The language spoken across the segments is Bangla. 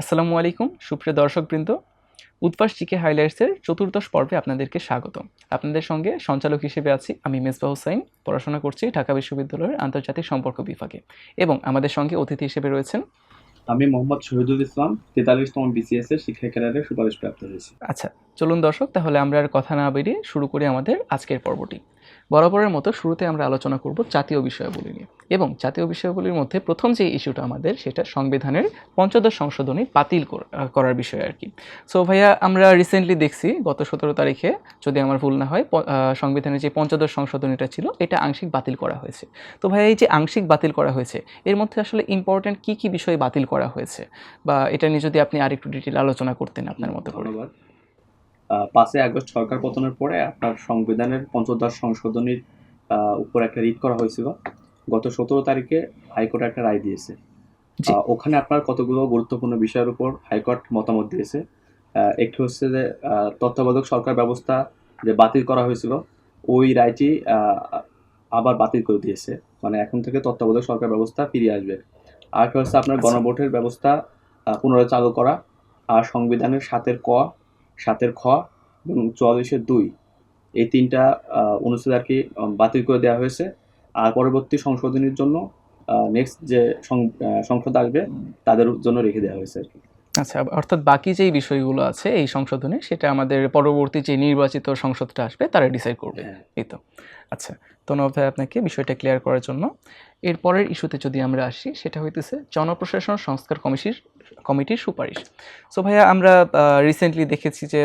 আসসালামু আলাইকুম সুপ্রিয় দর্শকবৃন্দ। উদ্ভাস জিকে হাইলাইটসের চতুর্দশ পর্বে আপনাদেরকে স্বাগত। আপনাদের সঙ্গে সঞ্চালক হিসেবে আছি আমি মেজবা হুসাইন। পড়াশোনা করছি ঢাকা বিশ্ববিদ্যালয়ের আন্তর্জাতিক সম্পর্ক বিভাগে। এবং আমাদের সঙ্গে অতিথি হিসেবে রয়েছেন আমি মোহাম্মদ শহীদুল ইসলাম তেতাল্লিশতম বিসিএস এর শিক্ষা ক্যাডারের সুপারিশ প্রাপ্ত হয়েছি। আচ্ছা চলুন দর্শক তাহলে আমরা আর কথা না বেরিয়ে শুরু করি আমাদের আজকের পর্বটি। বরাবরের মতো শুরুতে আমরা আলোচনা করব জাতীয় বিষয়াবলী নিয়ে। এবং জাতীয় বিষয়াবলীর মধ্যে প্রথম যে ইস্যুটা আমাদের, সেটা সংবিধানের পঞ্চদশ সংশোধনী বাতিল করার বিষয় আর কি। সো ভাইয়া, আমরা রিসেন্টলি দেখছি, গত সতেরো তারিখে, যদি আমার ভুল না হয় সংবিধানের যে পঞ্চদশ সংশোধনীটা ছিল, এটা আংশিক বাতিল করা হয়েছে। তো ভাইয়া, এই যে আংশিক বাতিল করা হয়েছে, এর মধ্যে আসলে ইম্পর্ট্যান্ট কী কী বিষয় বাতিল করা হয়েছে? বা এটা নিয়ে যদি আপনি আরেকটু ডিটেল আলোচনা করতেন আপনার মতো। করে পাঁচই আগস্ট সরকার পতনের পরে আপনার সংবিধানের পঞ্চদশ সংশোধনীর উপর একটা রিট করা হয়েছিল। গত সতেরো তারিখে হাইকোর্ট একটা রায় দিয়েছে। ওখানে আপনার কতগুলো গুরুত্বপূর্ণ বিষয়ের উপর হাইকোর্ট মতামত দিয়েছে। একটি হচ্ছে যে আহ, তত্ত্বাবধায়ক সরকার ব্যবস্থা যে বাতিল করা হয়েছিল ওই রায়টি আবার বাতিল করে দিয়েছে। মানে এখন থেকে তত্ত্বাবধায়ক সরকার ব্যবস্থা ফিরে আসবে। আর হচ্ছে আপনার আচ্ছা। গণভোটের ব্যবস্থা পুনরায় চালু করা আর সংবিধানের সাতের ক সাতের খ এবং চুয়াল্লিশের দুই। এই তিনটা অনুচ্ছেদ আর কি বাতিল করে দেওয়া হয়েছে। আর পরবর্তী সংশোধনীর জন্য নেক্সট যে সং- সংসদ আসবে তাদের জন্য রেখে দেওয়া হয়েছে আর কি। আচ্ছা অর্থাৎ বাকি যেই বিষয়গুলো আছে এই সংশোধনে সেটা আমাদের পরবর্তী যে নির্বাচিত সংসদটা আসবে তারা ডিসাইড করবে। হ্যাঁ। এই তো। আচ্ছা ধন্যবাদ ভাই আপনাকে বিষয়টা ক্লিয়ার করার জন্য। এরপরের ইস্যুতে যদি আমরা আসি সেটা হইতেছে জনপ্রশাসন সংস্কার কমিটির কমিটির সুপারিশ। সো ভাইয়া আমরা রিসেন্টলি দেখেছি যে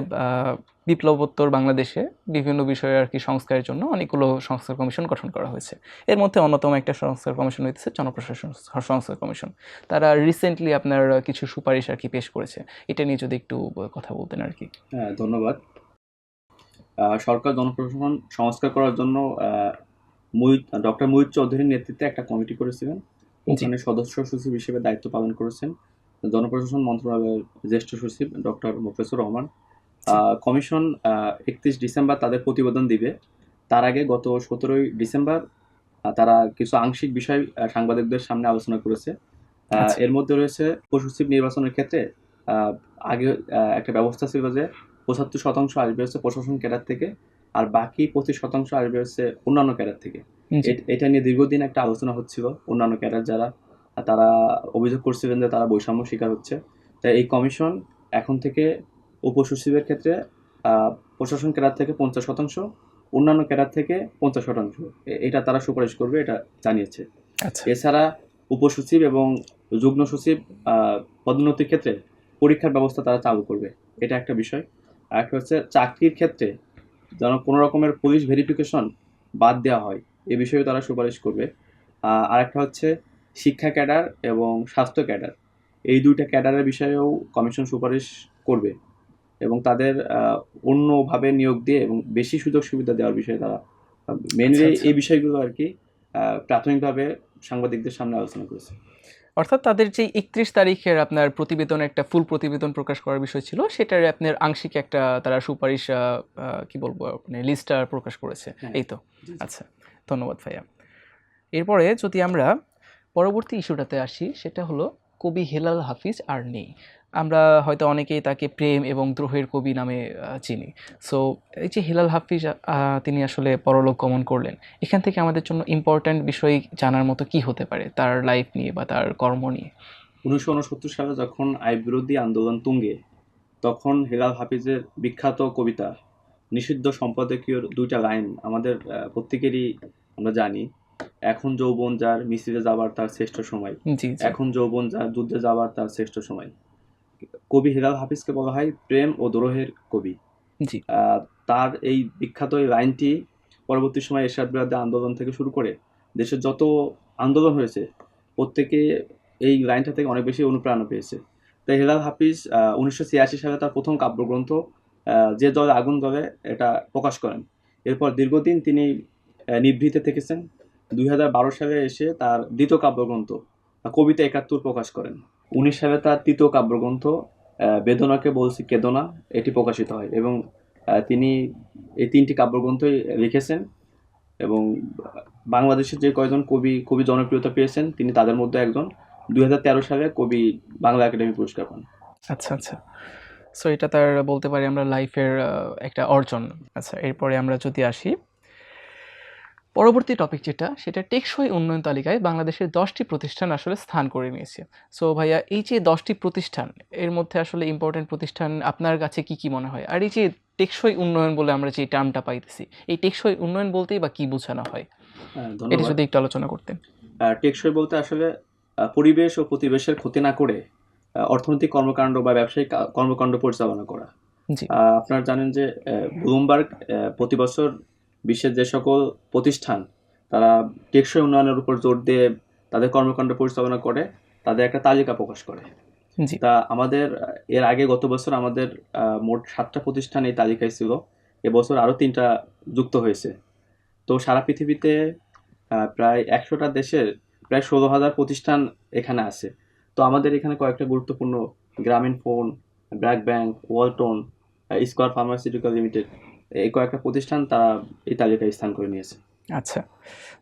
বিপ্লবোত্তর বাংলাদেশে বিভিন্ন বিষয়ে আর কি সংস্কারের জন্য অনেকগুলো সংস্কার কমিশন গঠন করা হয়েছে। এর মধ্যে অন্যতম একটা সংস্কার কমিশন হইতেছে জনপ্রশাসন সংস্কার কমিশন। তারা রিসেন্টলি আপনার কিছু সুপারিশ আর কি পেশ করেছে। এটা নিয়ে যদি একটু কথা বলতেন আর কি। হ্যাঁ ধন্যবাদ। সরকার জনপ্রশাসন সংস্কার করার জন্য ডক্টর মুহিত চৌধুরীর নেতৃত্বে একটা কমিটি করেছিলেন। ওখানে সদস্য সচিব হিসেবে দায়িত্ব পালন করেছেন। জনপ্রশাসন মন্ত্রণালয়ের জ্যেষ্ঠ সচিব ডক্টর মোফেসুর রহমান কমিশন একত্রিশ ডিসেম্বর তাদের প্রতিবেদন দিবে। তার আগে গত সতেরোই ডিসেম্বর তারা কিছু আংশিক বিষয় সাংবাদিকদের সামনে আলোচনা করেছে। আচ্ছা। এর মধ্যে রয়েছে উপসচিব নির্বাচনের ক্ষেত্রে আগে একটা ব্যবস্থা ছিল যে পঁচাত্তর শতাংশ আসবে হচ্ছে প্রশাসন ক্যাডার থেকে আর বাকি পঁচিশ শতাংশ আসবে হচ্ছে অন্যান্য ক্যাডার থেকে। এটা নিয়ে দীর্ঘদিন একটা আলোচনা হচ্ছিল অন্যান্য ক্যাডার যারা। তারা অভিযোগ করছিলেন যে তারা বৈষম্য শিকার হচ্ছে। তাই এই কমিশন এখন থেকে উপসচিবের ক্ষেত্রে প্রশাসন ক্যাডার থেকে পঞ্চাশ শতাংশ অন্যান্য ক্যাডার থেকে পঞ্চাশ শতাংশ। এটা তারা সুপারিশ করবে এটা জানিয়েছে। আচ্ছা। এছাড়া উপসচিব এবং যুগ্ম সচিব পদোন্নতির ক্ষেত্রে পরীক্ষার ব্যবস্থা তারা চালু করবে। এটা একটা বিষয়। আর একটা হচ্ছে চাকরির ক্ষেত্রে যেন কোনো রকমের পুলিশ ভেরিফিকেশন বাদ দেওয়া হয় এ বিষয়েও তারা সুপারিশ করবে। আর একটা হচ্ছে শিক্ষা ক্যাডার এবং স্বাস্থ্য ক্যাডার। এই দুইটা ক্যাডারের বিষয়েও কমিশন সুপারিশ করবে এবং তাদের অন্যভাবে নিয়োগ দিয়ে এবং বেশি সুযোগ সুবিধা দেওয়ার বিষয়ে তারা মেনলি আচ্ছা, আচ্ছা। এই বিষয়গুলো আর কি প্রাথমিকভাবে সাংবাদিকদের সামনে আলোচনা করেছে। অর্থাৎ তাদের যে একত্রিশ তারিখের আপনার প্রতিবেদন একটা ফুল প্রতিবেদন প্রকাশ করার বিষয় ছিল সেটার আপনার আংশিক একটা তারা সুপারিশ কি বলব মানে লিস্টটা প্রকাশ করেছে। হ্যাঁ। এই তো। আচ্ছা ধন্যবাদ ভাইয়া। এরপরে যদি আমরা পরবর্তী ইস্যুটাতে আসি, সেটা হলো কবি হেলাল হাফিজ আর নেই আমরা হয়তো অনেকেই তাকে প্রেম এবং দ্রোহের কবি নামে চিনি। সো এই যে হেলাল হাফিজ তিনি আসলে পরলোক গমন করলেন। এখান থেকে আমাদের জন্য ইম্পর্ট্যান্ট বিষয় জানার মতো কি হতে পারে তার লাইফ নিয়ে বা তার কর্ম নিয়ে? উনিশশো উনসত্তর সালে যখন আইন বিরোধী আন্দোলন তুঙ্গে, তখন হেলাল হাফিজের বিখ্যাত কবিতা, নিষিদ্ধ সম্পাদকীয় দুইটা লাইন আমাদের প্রত্যেকেরই আমরা জানি। এখন যৌবন যার মিছিলে যাবার তার শ্রেষ্ঠ সময়। এখন যৌবন যার যুদ্ধে যাবার তার শ্রেষ্ঠ সময়। কবি হেলাল হাফিজকে বলা হয় প্রেম ও দ্রোহের কবি। তার এই বিখ্যাত এই লাইনটি পরবর্তী সময় এরশাদ বিরোধী আন্দোলন থেকে শুরু করে দেশের যত আন্দোলন হয়েছে প্রত্যেকে এই লাইনটা থেকে অনেক বেশি অনুপ্রেরণা পেয়েছে। তাই হেলাল হাফিজ উনিশশো ছিয়াশি সালে তার প্রথম কাব্যগ্রন্থ যে জলে আগুন জলে এটা প্রকাশ করেন। এরপর দীর্ঘদিন তিনি নিভৃতে থেকেছেন। দুই হাজার বারো সালে এসে তার দ্বিতীয় কাব্যগ্রন্থ কবিতা একাত্তর প্রকাশ করেন। উনিশ সালে তার তৃতীয় কাব্যগ্রন্থ বেদনাকে বলছি কেদনা, এটি প্রকাশিত হয় এবং তিনি এই তিনটি কাব্যগ্রন্থই লিখেছেন এবং বাংলাদেশের যে কয়জন কবি কবি জনপ্রিয়তা পেয়েছেন, তিনি তাদের মধ্যে একজন। দুই হাজার তেরো সালে কবি বাংলা একাডেমি পুরস্কার পান। আচ্ছা আচ্ছা। সো এটা তার বলতে পারি আমরা লাইফের একটা অর্জন। আচ্ছা এরপরে আমরা যদি আসি পরবর্তী টপিক যেটা সেটা টেকসই উন্নয়ন তালিকায় বাংলাদেশের দশটি প্রতিষ্ঠান আসলে স্থান করে নিয়েছে। সো ভাইয়া এই যে দশটি প্রতিষ্ঠান এর মধ্যে আসলে ইম্পর্টেন্ট প্রতিষ্ঠান আপনার কাছে কি কি মনে হয়? আর এই যে টেকসই উন্নয়ন বলে আমরা যে টার্মটা পাইতেছি এই টেকসই উন্নয়ন বলতেই বা কি বোঝানো হয়? হ্যাঁ, এটা যদি একটু আলোচনা করতেন। টেকসই বলতে আসলে পরিবেশ ও প্রতিবেশের ক্ষতি না করে অর্থনৈতিক কর্মকাণ্ড বা ব্যবসায়িক কর্মকাণ্ড পরিচালনা করা। আপনারা জানেন যে ব্লুমবার্গ প্রতি বছর বিশ্বের যে সকল প্রতিষ্ঠান তারা টেকসই উন্নয়নের উপর জোর দিয়ে তাদের কর্মকাণ্ড পরিচালনা করে তাদের একটা তালিকা প্রকাশ করে। তা আমাদের এর আগে গত বছর আমাদের মোট সাতটা প্রতিষ্ঠান এই তালিকায় ছিল। এবছর আরও তিনটা যুক্ত হয়েছে। তো সারা পৃথিবীতে প্রায় একশোটা দেশের প্রায় ষোলো হাজার প্রতিষ্ঠান এখানে আছে। তো আমাদের এখানে কয়েকটা গুরুত্বপূর্ণ Grameenphone BRAC bank Walton Square pharmaceutical limited এই কয়েকটা প্রতিষ্ঠান তারা এই তালিকায় স্থান করে নিয়েছে। আচ্ছা।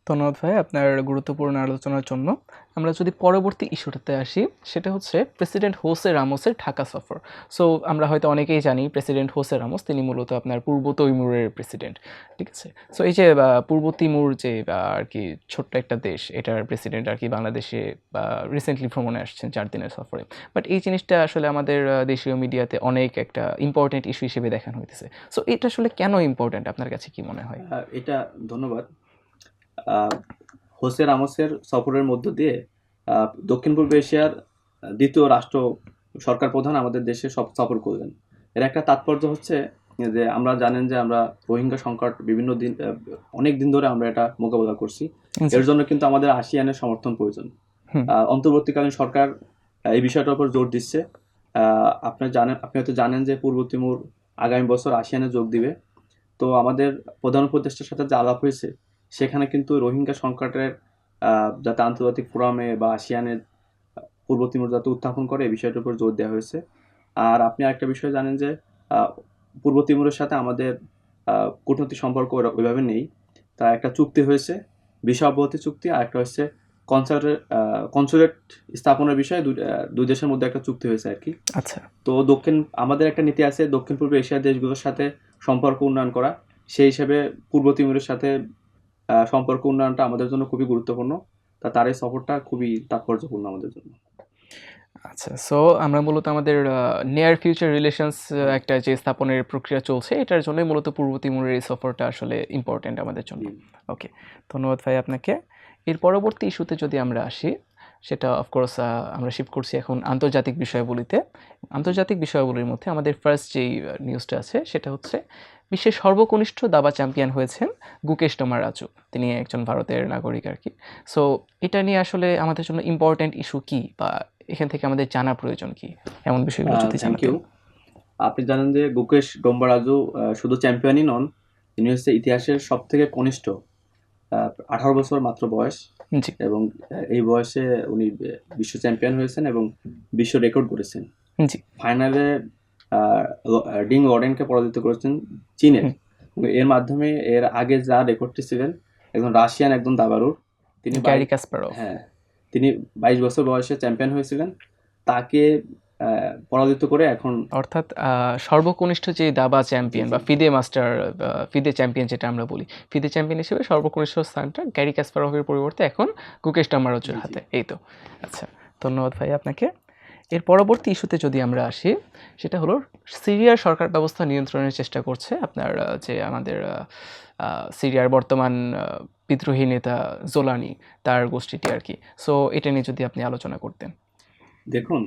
ধন্যবাদ ভাই আপনার গুরুত্বপূর্ণ আলোচনার জন্য। আমরা যদি পরবর্তী ইস্যুটাতে আসি, সেটা হচ্ছে প্রেসিডেন্ট হোসে রামোসের ঢাকা সফর। সো আমরা হয়তো অনেকেই জানি প্রেসিডেন্ট হোসে রামোস, তিনি মূলত আপনার পূর্ব তৈমুরের প্রেসিডেন্ট, ঠিক আছে? সো এই যে পূর্ব তিমুর যে আর কি ছোট্ট একটা দেশ, এটার প্রেসিডেন্ট আর কি বাংলাদেশে রিসেন্টলি ভ্রমণে আসছেন চার দিনের সফরে। বাট এই জিনিসটা আসলে আমাদের দেশীয় মিডিয়াতে অনেক একটা ইম্পর্টেন্ট ইস্যু হিসেবে দেখানো হইতেছে। সো এটা আসলে কেন ইম্পর্টেন্ট আপনার কাছে কি মনে হয়? এটা ধন্যবাদ। হোসে রামোসের সফরের মধ্য দিয়ে দক্ষিণ পূর্ব এশিয়ার দ্বিতীয় রাষ্ট্র সরকার প্রধান আমাদের দেশে সব সফর করলেন এর একটা তাৎপর্য হচ্ছে যে আমরা জানেন যে আমরা রোহিঙ্গা সংকট বিভিন্ন দিন অনেক দিন ধরে আমরা এটা মোকাবেলা করছি। এর জন্য কিন্তু আমাদের আসিয়ানের সমর্থন প্রয়োজন। অন্তর্বর্তীকালীন সরকার এই বিষয়টার উপর জোর দিচ্ছে। আহ, আপনি জানেন আপনি হয়তো জানেন যে পূর্ব তিমুর আগামী বছর আসিয়ানে যোগ দিবে। তো আমাদের প্রধান উপদেষ্টার সাথে যে আলাপ হয়েছে সেখানে কিন্তু রোহিঙ্গা সংকটের যাতে আন্তর্জাতিক ফোরামে বা আসিয়ানের পূর্ব তিমুর যাতে উত্থাপন করে এই বিষয়টার উপর জোর দেওয়া হয়েছে। আর আপনি একটা বিষয় জানেন যে পূর্ব তিমুরের সাথে আমাদের কূটনৈতিক সম্পর্ক ওইভাবে নেই। তা একটা চুক্তি হয়েছে বিষয় অব্যাহতি চুক্তি আর একটা হচ্ছে কনসালেট কনসুলেট স্থাপনের বিষয়ে দুই দেশের মধ্যে একটা চুক্তি হয়েছে আর কি। আচ্ছা। তো দক্ষিণ আমাদের একটা নীতি আছে দক্ষিণ পূর্ব এশিয়ার দেশগুলোর সাথে সম্পর্ক উন্নয়ন করা। সেই হিসেবে পূর্ব তিমুরের সাথে সম্পর্ক উন্নয়নটা আমাদের জন্য খুবই গুরুত্বপূর্ণ। তা তার এই সফরটা খুবই তাৎপর্যপূর্ণ আমাদের জন্য। আচ্ছা সো আমরা মূলত আমাদের নিয়ার ফিউচার রিলেশনস একটা যে স্থাপনের প্রক্রিয়া চলছে এটার জন্যই মূলত পূর্ব তিমুরের এই সফরটা আসলে ইম্পর্টেন্ট আমাদের জন্য। ওকে ধন্যবাদ ভাই আপনাকে। এর পরবর্তী ইস্যুতে যদি আমরা আসি সেটা অফকোর্স আমরা শিফট করছি এখন আন্তর্জাতিক বিষয়াবলিতে। আন্তর্জাতিক বিষয়াবলির মধ্যে আমাদের ফার্স্ট যেই নিউজটা আছে সেটা হচ্ছে বিশ্বের সর্বকনিষ্ঠ দাবা চ্যাম্পিয়ন হয়েছেন গুকেশ টমার রাজু। তিনি একজন ভারতের নাগরিক আর কি। সো এটা নিয়ে আসলে আমাদের জন্য ইম্পর্ট্যান্ট ইস্যু কি? বা এখান থেকে আমাদের জানা প্রয়োজন কি? এমন বিষয়গুলো যদি থ্যাংক ইউ আপনি জানেন যে গুকেশ ডোম্বারাজু শুধু চ্যাম্পিয়নই নন তিনি হচ্ছে ইতিহাসের সব থেকে কনিষ্ঠ আঠারো বছর মাত্র বয়স। এবং এই বয়সে উনি বিশ্ব চ্যাম্পিয়ন হয়েছেন এবং বিশ্ব রেকর্ড করেছেন। ফাইনালে ডিং ওয়ার্ডেনকে পরাজিত করেছেন চীনের। এর মাধ্যমে এর আগে যা রেকর্ডটি ছিলেন একজন রাশিয়ান একজন দাবারুর তিনি হ্যাঁ তিনি বাইশ বছর বয়সে চ্যাম্পিয়ন হয়েছিলেন। তাকে পরাজিত করে এখন অর্থাৎ সর্বকনিষ্ঠ যে দাবা চ্যাম্পিয়ন বা ফিদে মাস্টার ফিদে চ্যাম্পিয়ন যেটা আমরা বলি ফিদে চ্যাম্পিয়ন হিসেবে সর্বকনিষ্ঠ স্থানটা গ্যারি কাসপারভের পরিবর্তে এখন গুকেশ জি। হাতে এই তো। আচ্ছা ধন্যবাদ ভাই আপনাকে। এর পরবর্তী ইস্যুতে যদি আমরা আসি সেটা হলো সিরিয়ার সরকার ব্যবস্থা নিয়ন্ত্রণের চেষ্টা করছে আপনার যে আমাদের সিরিয়ার বর্তমান বিদ্রোহী নেতা জোলানি তার গোষ্ঠীটি আর কি। সো এটা নিয়ে যদি আপনি আলোচনা করতেন। দেখুন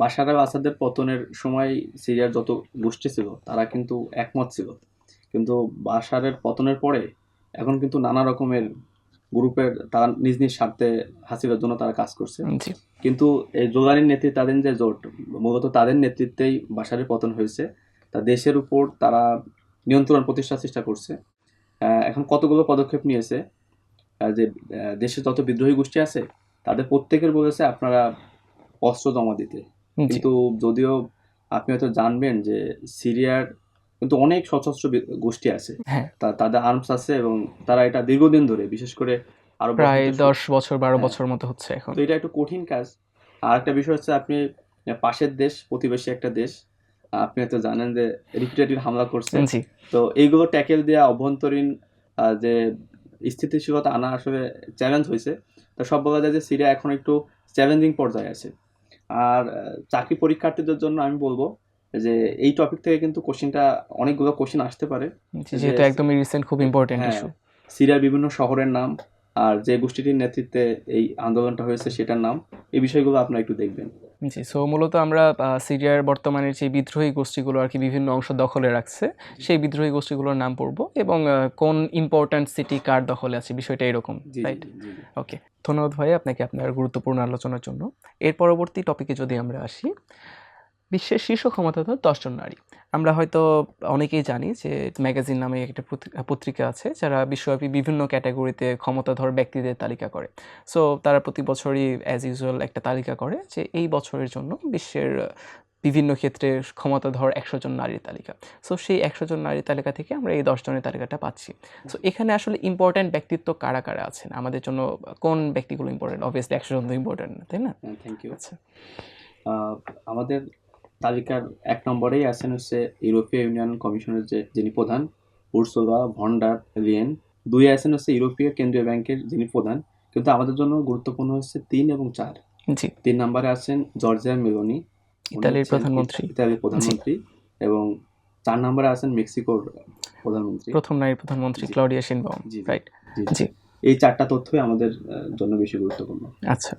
বাশার আল আসাদের পতনের সময় সিরিয়ার যত গোষ্ঠী ছিল তারা কিন্তু একমত ছিল। কিন্তু বাশারের পতনের পরে এখন কিন্তু নানা রকমের গ্রুপের তারা নিজ নিজ স্বার্থে হাসিলের জন্য তারা কাজ করছে। কিন্তু এই জোলানির নেতৃত্বাধীন যে জোট মূলত তাদের নেতৃত্বেই বাশারের পতন হয়েছে। তা দেশের উপর তারা নিয়ন্ত্রণ প্রতিষ্ঠার চেষ্টা করছে। এখন কতগুলো পদক্ষেপ নিয়েছে? যে দেশে যত বিদ্রোহী গোষ্ঠী আছে তাদের প্রত্যেকের বলেছে আপনারা অস্ত্র জমা দিতে। কিন্তু যদিও আপনি হয়তো জানবেন যে সিরিয়ার কিন্তু অনেক সশস্ত্র গোষ্ঠী আছে। হ্যাঁ। তাদের আর্মস আছে এবং তারা এটা দীর্ঘদিন ধরে বিশেষ করে আরও প্রায় দশ বছর বারো হ্যাঁ। বছর মতো হচ্ছে এখন। তো এটা একটু কঠিন কাজ। আর একটা বিষয় হচ্ছে আপনি পাশের দেশ প্রতিবেশী একটা দেশ আপনি হয়তো জানেন যে রিপিটেটিভ হামলা করছে। জি। তো এইগুলো ট্যাকেল দেওয়া অভ্যন্তরীণ যে স্থিতিশীলতা আনা আসলে চ্যালেঞ্জ হয়েছে। তো সব বলা যায় যে সিরিয়া এখন একটু চ্যালেঞ্জিং পর্যায়ে আছে। আর চাকরি পরীক্ষার্থীদের জন্য আমি বলব যে এই টপিক থেকে কিন্তু কোশ্চেনটা অনেকগুলো কোশ্চেন আসতে পারে। যেটা যেহেতু একদমই রিসেন্ট খুব ইম্পর্টেন্ট হ্যাঁ, ইস্যু সিরিয়ার বিভিন্ন শহরের নাম আর যে গোষ্ঠীটির নেতৃত্বে এই আন্দোলনটা হয়েছে সেটার নাম এই বিষয়গুলো আপনারা একটু দেখবেন। জি সো মূলত আমরা সিরিয়ার বর্তমানের যে বিদ্রোহী গোষ্ঠীগুলো আর কি বিভিন্ন অংশ দখলে রাখছে সেই বিদ্রোহী গোষ্ঠীগুলোর নাম পড়ব এবং কোন ইম্পর্ট্যান্ট সিটি কার দখলে আছে বিষয়টা এরকম রাইট। ওকে ধন্যবাদ ভাই আপনাকে আপনার গুরুত্বপূর্ণ আলোচনার জন্য। এর পরবর্তী টপিকে যদি আমরা আসি বিশ্বের শীর্ষ ক্ষমতাধর দশজন নারী। আমরা হয়তো অনেকেই জানি যে ম্যাগাজিন নামে একটা পত্রি- পত্রিকা আছে যারা বিশ্বব্যাপী বিভিন্ন ক্যাটাগরিতে ক্ষমতাধর ব্যক্তিদের তালিকা করে। সো তারা প্রতি বছরই অ্যাজ ইউজুয়াল একটা তালিকা করে যে এই বছরের জন্য বিশ্বের বিভিন্ন ক্ষেত্রে ক্ষমতাধর একশো জন নারীর তালিকা। সো সেই একশো জন নারীর তালিকা থেকে আমরা এই জনের তালিকাটা পাচ্ছি। সো এখানে আসলে ইম্পর্ট্যান্ট ব্যক্তিত্ব কারা কারা আছেন? আমাদের জন্য কোন ব্যক্তিগুলো ইম্পর্ট্যান্ট অবভিয়াসলি একশো জন তো ইম্পর্ট্যান্ট না তাই না? থ্যাংক ইউ আচ্ছা। আমাদের তালিকার এক নম্বরেই আছেন হচ্ছে ইউরোপীয় ইউনিয়ন কমিশনের যে যিনি প্রধান উর্সুলা ভন্ডার লিয়েন দুই আছেন হচ্ছে ইউরোপীয় কেন্দ্রীয় ব্যাংকের যিনি প্রধান। কিন্তু আমাদের জন্য গুরুত্বপূর্ণ হচ্ছে তিন এবং চার। জি। তিন নম্বরে আছেন জর্জিয়া মেলোনি। ইতালির প্রধানমন্ত্রী। ইতালির প্রধানমন্ত্রী এবং চার নম্বরে আছেন মেক্সিকোর প্রধানমন্ত্রী। প্রথম নারী প্রধানমন্ত্রী। Claudia Sheinbaum. রাইট? জি। এই চারটা তথ্যই আমাদের জন্য বেশি গুরুত্বপূর্ণ। আচ্ছা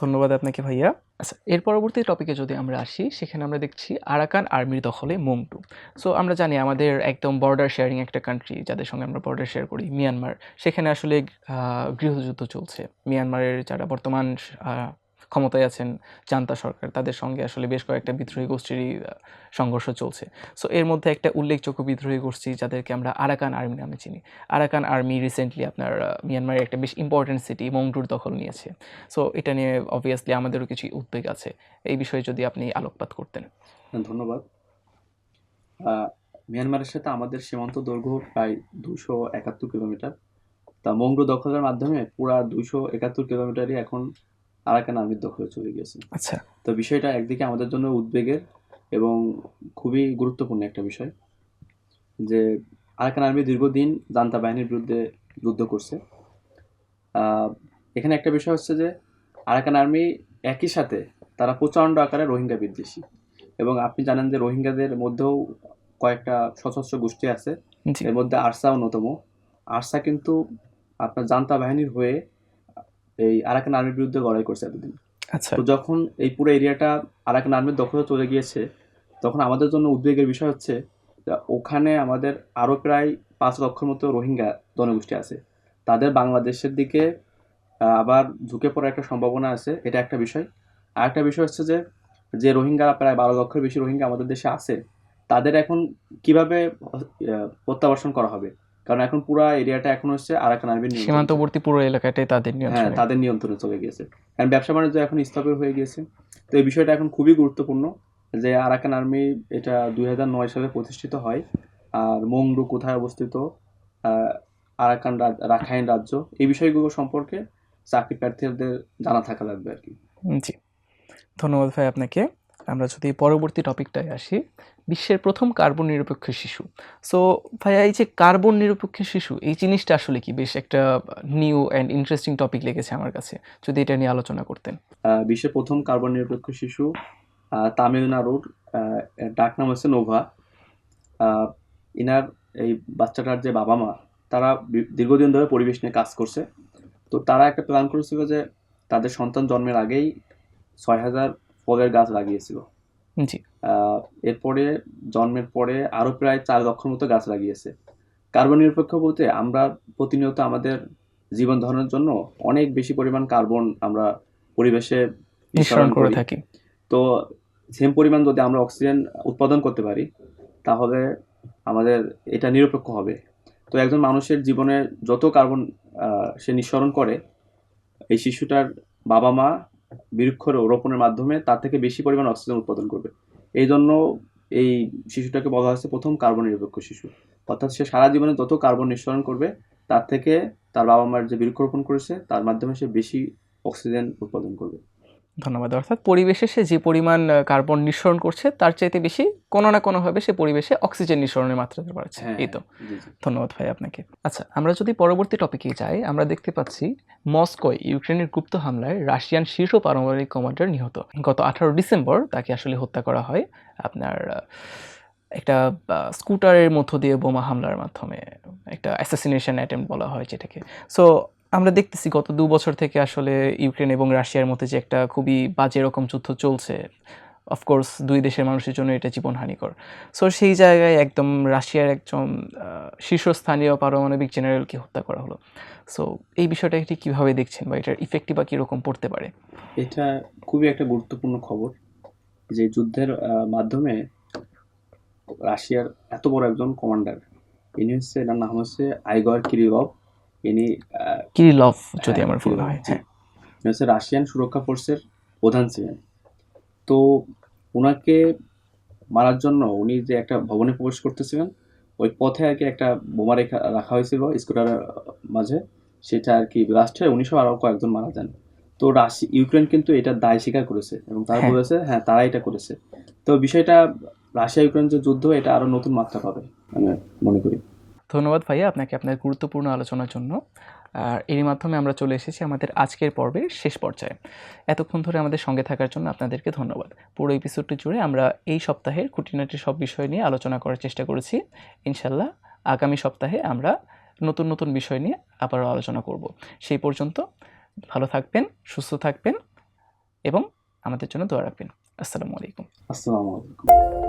ধন্যবাদ আপনাকে ভাইয়া। আচ্ছা এর পরবর্তী টপিকে যদি আমরা আসি, সেখানে আমরা দেখছি আরাকান আর্মির দখলে মোংটু। সো আমরা জানি আমাদের একদম বর্ডার শেয়ারিং একটা কান্ট্রি যাদের সঙ্গে আমরা বর্ডার শেয়ার করি, মিয়ানমার। সেখানে আসলে গৃহযুদ্ধ চলছে। মিয়ানমারের যারা বর্তমান ক্ষমতায় আছেন জান্তা সরকার, তাদের সঙ্গে আসলে বেশ কয়েকটা বিদ্রোহী গোষ্ঠীরই সংঘর্ষ চলছে। সো এর মধ্যে একটা উল্লেখযোগ্য বিদ্রোহী গোষ্ঠী যাদেরকে আমরা আরাকান আর্মি নামে চিনি। আরাকান আর্মি রিসেন্টলি আপনার মিয়ানমারের একটা বেশ ইম্পর্টেন্ট সিটি মংডুর দখল নিয়েছে। সো এটা নিয়ে অবভিয়াসলি আমাদেরও কিছু উদ্বেগ আছে। এই বিষয়ে যদি আপনি আলোকপাত করতেন। ধন্যবাদ। মিয়ানমারের সাথে আমাদের সীমান্ত দৈর্ঘ্য প্রায় দুশো একাত্তর কিলোমিটার। তা মংডু দখলের মাধ্যমে পুরা দুশো একাত্তর কিলোমিটারই এখন আরাকান আর্মির দখলে চলে গেছে আচ্ছা। তো বিষয়টা একদিকে আমাদের জন্য উদ্বেগের এবং খুবই গুরুত্বপূর্ণ একটা বিষয় যে আরাকান আর্মি দীর্ঘদিন জান্তা বাহিনীর বিরুদ্ধে যুদ্ধ করছে। এখানে একটা বিষয় হচ্ছে যে আরাকান আর্মি একই সাথে তারা প্রচণ্ড আকারে রোহিঙ্গা বিদ্বেষী এবং আপনি জানেন যে রোহিঙ্গাদের মধ্যেও কয়েকটা সশস্ত্র গোষ্ঠী আছে। এর মধ্যে আরসা অন্যতম। আরসা কিন্তু আপনার জান্তা বাহিনীর হয়ে এই আরাকান আর্মির বিরুদ্ধে লড়াই করছে এতদিন। আচ্ছা। তো যখন এই পুরো এরিয়াটা আরাকান আর্মির দখলে চলে গিয়েছে তখন আমাদের জন্য উদ্বেগের বিষয় হচ্ছে ওখানে আমাদের আরও প্রায় পাঁচ লক্ষের মতো রোহিঙ্গা জনগোষ্ঠী আছে। তাদের বাংলাদেশের দিকে আবার ঝুঁকে পড়ার একটা সম্ভাবনা আছে এটা একটা বিষয়। আর একটা বিষয় হচ্ছে যে যে রোহিঙ্গা প্রায় বারো লক্ষের বেশি রোহিঙ্গা আমাদের দেশে আছে তাদের এখন কীভাবে আহ, প্রত্যাবর্তন করা হবে? কারণ এখন পুরো এরিয়াটা এখন হচ্ছে আরাকান আর্মির নিয়ন্ত্রণে। সীমান্তবর্তী পুরো এলাকাটাই তাদের নিয়ন্ত্রণে। হ্যাঁ তাদের নিয়ন্ত্রণে চলে গিয়েছে। কারণ ব্যবসা বাণিজ্য এখন স্থবির হয়ে গিয়েছে। তো এই বিষয়টা এখন খুবই গুরুত্বপূর্ণ যে আরাকান আর্মি এটা দুই নয় সালে প্রতিষ্ঠিত হয় আর মংডু কোথায় অবস্থিত আরাকান রাজ- রাখাইন রাজ্য এই বিষয়গুলো সম্পর্কে চাকরি প্রার্থীদের জানা থাকা লাগবে আর কি। জি। ধন্যবাদ ভাই আপনাকে। আমরা যদি পরবর্তী টপিকটায় আসি, বিশ্বের প্রথম কার্বন নিরপেক্ষ শিশু। সো ভাইয়া, এই যে কার্বন নিরপেক্ষ শিশু, এই জিনিসটা আসলে কি? বেশ একটা নিউ অ্যান্ড ইন্টারেস্টিং টপিক লেগেছে আমার কাছে, যদি এটা নিয়ে আলোচনা করতেন। বিশ্বের প্রথম কার্বন নিরপেক্ষ শিশু তামিলনাড়ুর ডাক নাম হচ্ছে নোভা। ইনার এই বাচ্চাটার যে বাবা মা, তারা দীর্ঘদিন ধরে পরিবেশ নিয়ে কাজ করছে। তো তারা একটা প্ল্যান করেছিল যে তাদের সন্তান জন্মের আগেই ছয় হাজার ফলের গাছ লাগিয়েছিল। জি। এরপরে জন্মের পরে আরও প্রায় চার লক্ষের মতো গাছ লাগিয়েছে। কার্বন নিরপেক্ষ বলতে আমরা প্রতিনিয়ত আমাদের জীবন ধারণের জন্য অনেক বেশি পরিমাণ কার্বন আমরা পরিবেশে নিঃসরণ করে থাকি। তো সেম পরিমাণ যদি আমরা অক্সিজেন উৎপাদন করতে পারি তাহলে আমাদের এটা নিরপেক্ষ হবে। তো একজন মানুষের জীবনে যত কার্বন আহ, সে নিঃসরণ করে এই শিশুটার বাবা মা বৃক্ষ রোপণের মাধ্যমে তার থেকে বেশি পরিমাণ অক্সিজেন উৎপাদন করবে। এই জন্য এই শিশুটাকে বলা হয়েছে প্রথম কার্বন নিরপেক্ষ শিশু। অর্থাৎ সে সারা জীবনে যত কার্বন নিঃসরণ করবে, তার থেকে তার বাবা মার যে বৃক্ষরোপণ করেছে, তার মাধ্যমে সে বেশি অক্সিজেন উৎপাদন করবে। ধন্যবাদ। অর্থাৎ পরিবেশে সে যে পরিমাণ কার্বন নিঃসরণ করছে তার চাইতে বেশি কোনো না কোনোভাবে সে পরিবেশে অক্সিজেন নিঃসরণের মাত্রাটা বাড়ছে হ্যাঁ এই তো। ধন্যবাদ ভাই আপনাকে। আচ্ছা আমরা যদি পরবর্তী টপিকে যাই আমরা দেখতে পাচ্ছি মস্কোয় ইউক্রেনের গুপ্ত হামলায় রাশিয়ান শীর্ষ পারমাণবিক কমান্ডার নিহত। গত আঠারো ডিসেম্বর তাকে আসলে হত্যা করা হয় আপনার একটা স্কুটারের মধ্য দিয়ে বোমা হামলার মাধ্যমে একটা অ্যাসাসিনেশন অ্যাটেম্প বলা হয় যেটাকে। সো আমরা দেখতেছি গত দু বছর থেকে আসলে ইউক্রেন এবং রাশিয়ার মধ্যে যে একটা খুবই বাজে রকম যুদ্ধ চলছে অফকোর্স দুই দেশের মানুষের জন্য এটা জীবনহানিকর সো সেই জায়গায় একদম রাশিয়ার একজন শীর্ষস্থানীয় পারমাণবিক জেনারেলকে হত্যা করা হলো। সো এই বিষয়টা এটি কীভাবে দেখছেন বা এটার ইফেক্টই বা কীরকম পড়তে পারে? এটা খুবই একটা গুরুত্বপূর্ণ খবর যে যুদ্ধের মাধ্যমে রাশিয়ার এত বড় একজন কমান্ডার ইনি হচ্ছে এনার নাম হচ্ছে আইগর কিরিলভ। ইনি কিরিলভ যদি হ্যাঁ, আমার ভুল হয়। ইনি হচ্ছে রাশিয়ান সুরক্ষা ফোর্সের প্রধান ছিলেন। তো ওনাকে মারার জন্য উনি যে একটা ভবনে প্রবেশ করতেছিলেন ওই পথে আর কি একটা বোমা রেখা রাখা হয়েছিল স্কুটারের মাঝে। সেটা আর কি ব্লাস্ট হয়ে উনিশশো আরও কয়েকজন মারা যান। তো রাশি ইউক্রেন কিন্তু এটা দায় স্বীকার করেছে এবং তারা হ্যাঁ। বলেছে হ্যাঁ তারা এটা করেছে। তো বিষয়টা রাশিয়া ইউক্রেন যে যুদ্ধ এটা আরও নতুন মাত্রা পাবে আমি মনে করি। ধন্যবাদ ভাইয়া আপনাকে আপনার গুরুত্বপূর্ণ আলোচনার জন্য। আর এরই মাধ্যমে আমরা চলে এসেছি আমাদের আজকের পর্বের শেষ পর্যায়ে। এতক্ষণ ধরে আমাদের সঙ্গে থাকার জন্য আপনাদেরকে ধন্যবাদ। পুরো এপিসোডটি জুড়ে আমরা এই সপ্তাহের খুঁটিনাটি সব বিষয় নিয়ে আলোচনা করার চেষ্টা করেছি। ইনশাল্লাহ আগামী সপ্তাহে আমরা নতুন নতুন বিষয় নিয়ে আবারও আলোচনা করব। সেই পর্যন্ত ভালো থাকবেন, সুস্থ থাকবেন এবং আমাদের জন্য দোয়া রাখবেন। আসসালামু আলাইকুম। আসসালামু আলাইকুম।